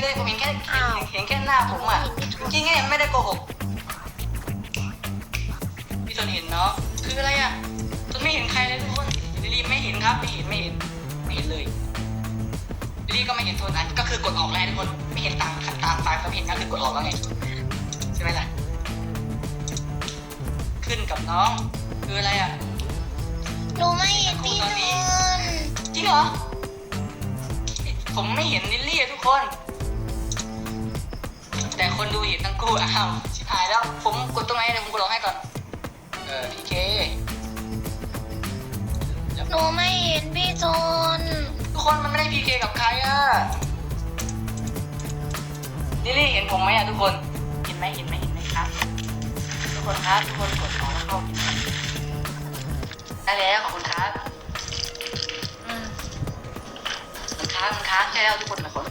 เลยผมเห็นแค่อ้าวเห็นแค่หน้าผมอะจริงๆเนี่ยไม่ได้โกหกพี่ต้นเห็นเนาะคืออะไรอะต้นไม่เห็นใครเลยทุกคนลิลลี่ไม่เห็นครับไม่เห็นไม่เห็นไม่เห็นเลยลิลลี่ก็ไม่เห็นโทนนั้นก็คือกดออกแล้วทุกคนไม่เห็นตามตามไฟล์ก็ไม่เห็นก็คือกดออกแล้วไงใช่ไหมล่ะขึ้นกับน้องคืออะไรอะหนูไม่เห็นพี่นนท์จริงเหรอผมไม่เห็นลิลลี่อะทุกคน แต่คนดูเห็นทั้งคู่อ้าวชิบหายแล้ว ผมกดตรงไหนเดี๋ยวผมกดลองให้ก่อน เออพีเคหนูไม่เห็นพี่นนท์ทุกคนมันไม่ได้พีเคกับใครอะลิลลี่เห็นผมไหมอะทุกคน เห็นไหมเห็นไหมเห็นไหมครับ ทุกคนครับทุกคนกดของแล้วเข้าเห็นไหมได้แล้วขอบคุณครับ อืมมันค้างมันค้างใช่แล้วทุกคนมันขน